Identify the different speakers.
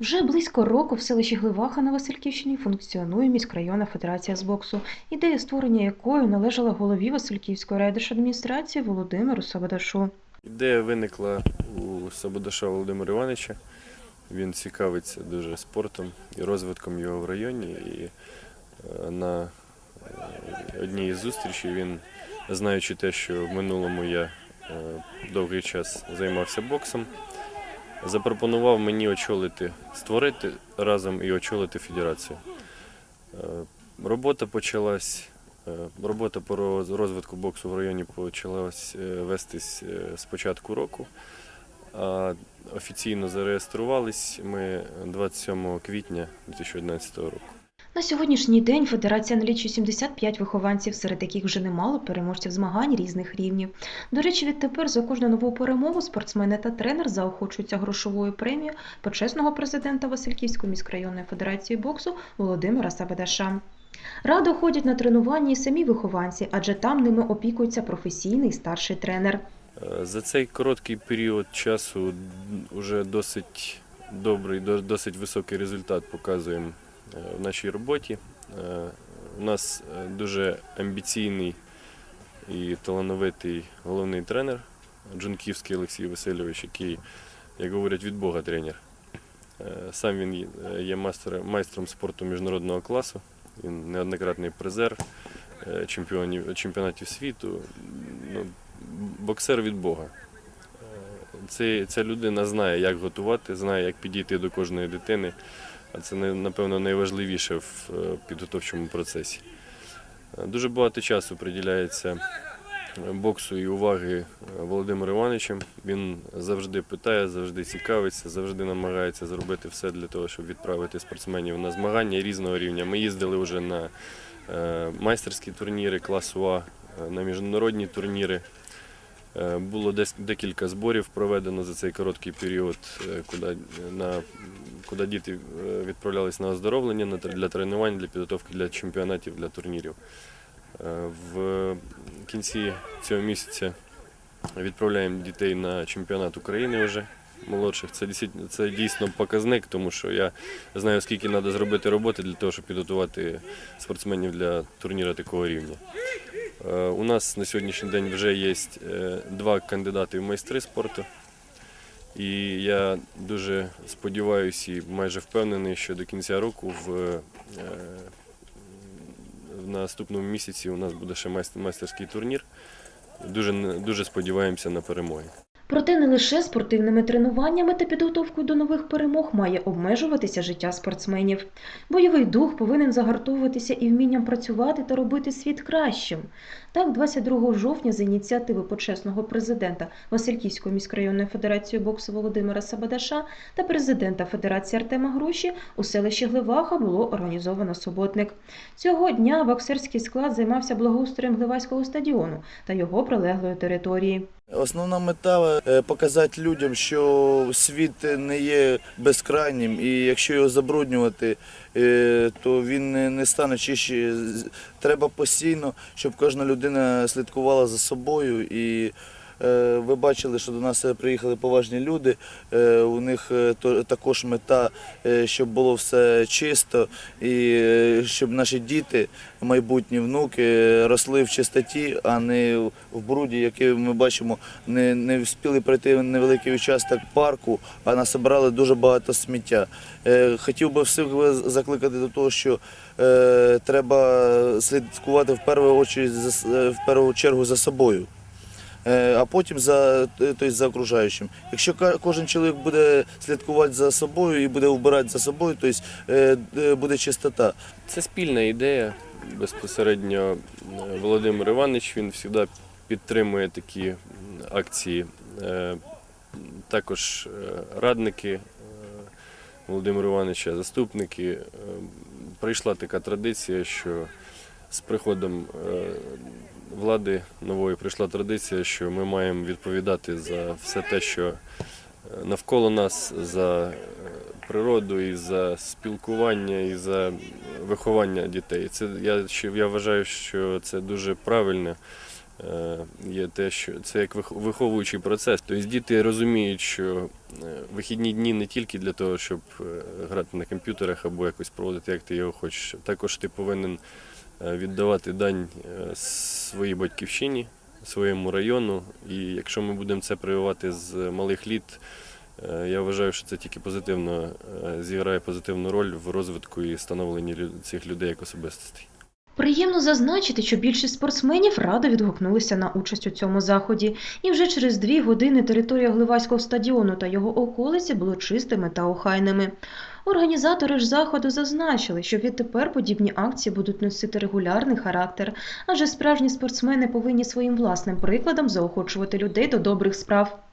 Speaker 1: Вже близько року в селищі Гливаха на Васильківщині функціонує міськрайонна федерація з боксу, ідея створення якої належала голові Васильківської райдержадміністрації Володимиру Сабадашу.
Speaker 2: Ідея виникла у Сабодаша Володимира Івановича. Він цікавиться дуже спортом і розвитком його в районі. І е, на е, одній із зустрічей він, знаючи те, що в минулому я е, довгий час займався боксом, запропонував мені очолити, створити разом і очолити федерацію. Е, Робота почалась. е, Робота по розвитку боксу в районі почалась е, вестись з початку року. А офіційно зареєструвались ми 27 квітня 2011 року.
Speaker 1: На сьогоднішній день федерація налічує 75 вихованців, серед яких вже немало переможців змагань різних рівнів. До речі, відтепер за кожну нову перемогу спортсмени та тренер заохочуються грошовою премією почесного президента Васильківської міськрайонної федерації боксу Володимира Сабадаша. Радо ходять на тренування і самі вихованці, адже там ними опікується професійний старший тренер.
Speaker 2: Е, За цей короткий період часу вже досить добрий, до- досить високий результат показуємо в нашій роботі. Е, У нас е, дуже амбіційний і талановитий головний тренер Джунківський Олексій Васильович, який, як говорять, від Бога тренер. Е, Сам він є- е, майстром спорту міжнародного класу. Він неоднократний призер е, чемпіонів, чемпіонатів світу. Ну, боксер від Бога. Е, ця людина знає, як готувати, знає, як підійти до кожної дитини. А це напевно найважливіше в е, підготовчому процесі. Е, Дуже багато часу приділяється е, боксу і уваги Володимиром Івановичем. Він завжди питає, завжди цікавиться, завжди намагається зробити все для того, щоб відправити спортсменів на змагання різного рівня. Ми їздили вже на майстерські турніри класу А, на міжнародні турніри. Е, Було десь декілька зборів проведено за цей короткий період, е, куди, на, куди діти е, відправлялись на оздоровлення на для тренувань, для підготовки для чемпіонатів, для турнірів. В кінці цього місяця відправляємо дітей на чемпіонат України вже молодших. Це це дійсно показник, тому що я знаю, скільки треба зробити роботи для того, щоб підготувати спортсменів для турніру такого рівня. Е, У нас на сьогоднішній день вже є е, два кандидати в майстри спорту. І я дуже сподіваюся і майже впевнений, що до кінця року в, е, в наступному місяці у нас буде ще майстерський турнір. Дуже, дуже сподіваємося на перемоги.
Speaker 1: Проте не лише спортивними тренуваннями та підготовкою до нових перемог має обмежуватися життя спортсменів. Бойовий дух повинен загартовуватися і вмінням працювати та робити світ кращим. Так, 22 жовтня за ініціативи почесного президента Васильківської міськрайонної федерації боксу Володимира Сабадаша та президента Федерації Артема Груші у селищі Гливаха було організовано суботник. Цього дня боксерський склад займався благоустроєм Гливайського стадіону та його прилеглої території.
Speaker 3: Основна мета е, показати людям, що світ не є безкрайнім, і якщо його забруднювати, е, то він не- не стане чище. Треба постійно, щоб кожна людина слідкувала за собою. І ви бачили, що до нас е, приїхали поважні люди. Е, У них е, також мета, е, щоб було все чисто, і е, щоб наші діти, майбутні внуки, росли в чистоті, а не в бруді, який ми бачимо, не, не встигли пройти невеликий участок парку, а насобирали дуже багато сміття. Е, Хотів би всіх закликати до того, що е, треба слідкувати е, в першу чергу за собою. Е, А потім за, тобто за окружаючим. Якщо кожен чоловік буде слідкувати за собою і буде вбирати за собою, то буде чистота.
Speaker 2: Це спільна ідея. Безпосередньо е, Володимир Іванович він завжди підтримує такі акції. Е, Також е, радники е, Володимира Івановича, заступники. Е, Прийшла така традиція, що з приходом е, влади нової прийшла традиція, що ми маємо відповідати за все те, що е, навколо нас, за е, природу і за спілкування, і за виховання дітей. Це я, я вважаю, що це дуже правильно. є те, що це як вих- виховуючий процес. Тобто діти розуміють, що вихідні дні не тільки для того, щоб грати на комп'ютерах або якось проводити, як ти його хочеш. Також ти повинен віддавати дань е, своїй батьківщині, своєму району. І якщо ми будемо це прививати з малих літ, е, я вважаю, що це тільки позитивно е, зіграє позитивну роль в розвитку і становленні цих людей як особистостей.
Speaker 1: Приємно зазначити, що більшість спортсменів радо відгукнулися на участь у цьому заході, і вже через дві години територія Гливайського стадіону та його околиці було чистими та охайними. Організатори ж заходу зазначили, що відтепер подібні акції будуть носити регулярний характер, адже справжні спортсмени повинні своїм власним прикладом заохочувати людей до добрих справ.